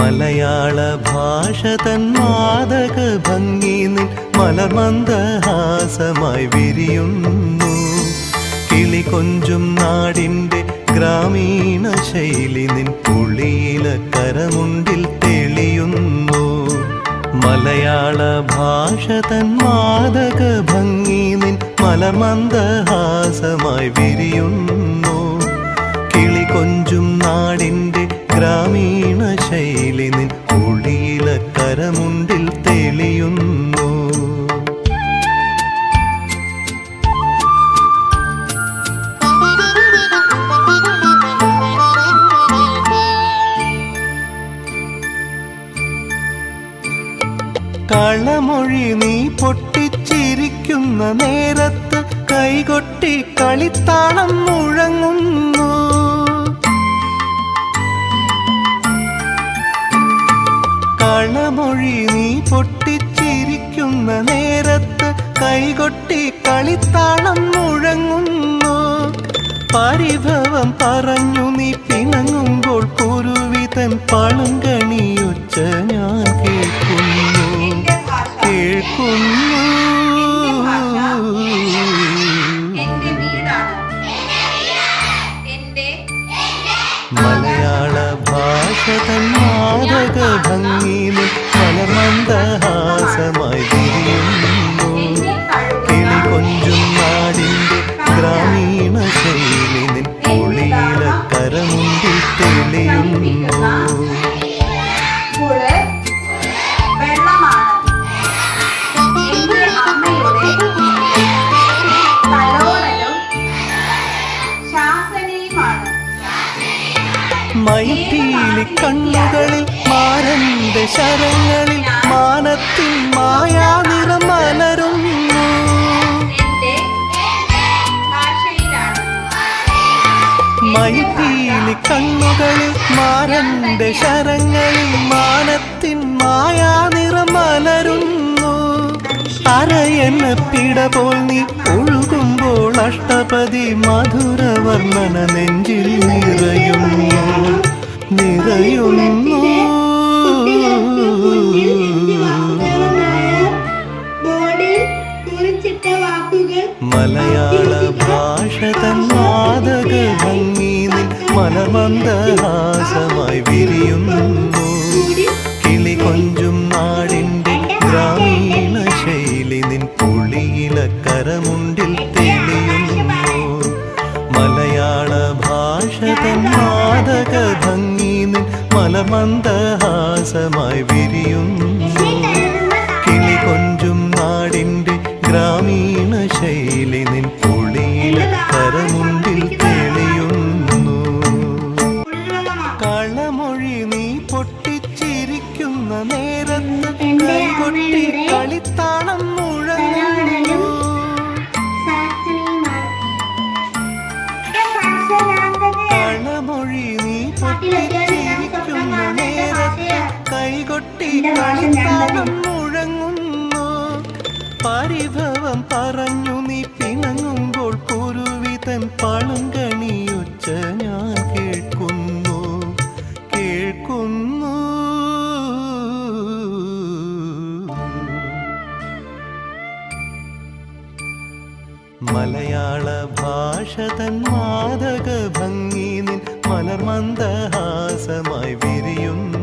മലയാള ഭാഷ തൻ മാതക ഭംഗി നിൻ മലർമന്ദഹാസമായി വിരിയുന്നു. കിളി കൊഞ്ചും നാടിന്റെ ഗ്രാമീണ ശൈലി നിൻ പുളിയില കരമുണ്ടിൽ തെളിയുന്നു. മലയാള ഭാഷ തൻ മാതക ഭംഗി നിൻ മലർമന്ദഹാസമായി വിരിയുന്നു. കിളി കൊഞ്ചും കളമൊഴി നീ പൊട്ടിച്ചിരിക്കുന്ന നേരത്ത് കൈകൊട്ടി കളിത്താളം മുഴങ്ങുന്നു. കളമൊഴി നീ പൊട്ടിച്ചിരിക്കുന്ന നേരത്ത് കൈകൊട്ടി കളിത്താളം മുഴങ്ങുന്നു. പരിഭവം പറഞ്ഞു നീ പിണങ്ങുമ്പോൾ കുരുവിതൻ പളുങ്കണിയൊച്ച ഭാഷ തൻ മാതക ഭംഗിയിൽ മലമന്ദഹാസമായി കണ്ണുകളിൽ മാരന്റെ ശരങ്ങളിൽ മാനത്തിൻ മായാ നിറം മലരുന്നു ഭാഷയിലാണ്. കണ്ണുകളിൽ മാരന്റെ ശരങ്ങളിൽ മാനത്തിൻ മായാ നിറം മലരുന്നു അരയെന്ന പിട പോൽ നീ ഒഴുകുമ്പോൾ അഷ്ടപതി മധുരവർണന നെഞ്ചിൽ നിറയുന്നു. നിറയുന്നു മലയാള ഭാഷ തൻ മാതക ഭംഗി നിൻ മലമന്ദഹാസമായി വിരിയുന്നു കിളി കൊഞ്ചും നാടിന്റെ ഗ്രാമീണ ശൈലി നിൻ പുളിയില കരമുണ്ടിൽ തെളിയുന്നു. മലയാള ഭാഷ തൻ ഭംഗി നിൻ മലമന്ദഹാസമായി വിരിയും. കിളി കൊഞ്ചും നാടിന്റെ ഗ്രാമീണ ശൈലി നിൻ പുളിയില കരമുണ്ടിൽ തെളിയുന്നു. കളമൊഴി നീ പൊട്ടിച്ചിരിക്കുന്ന നേരത്ത് കൈകൊട്ടി കളിത്താളം മുഴങ്ങുന്നു. കളമൊഴി നീ പൊട്ടിച്ചിരിക്കുന്ന കൈകൊട്ടി കളിത്താളം മുഴങ്ങുന്നു. പരിഭവം പറഞ്ഞു നീ പിണങ്ങുമ്പോൾ കുരുവിതൻ പളുങ്കണിയൊച്ച ഞാൻ കേൾക്കുന്നു. കേൾക്കുന്നു. മലയാള ഭാഷ തൻ മാതക ഭംഗി നിൻ മലർമന്ദഹാസമായി വിരിയുന്നു.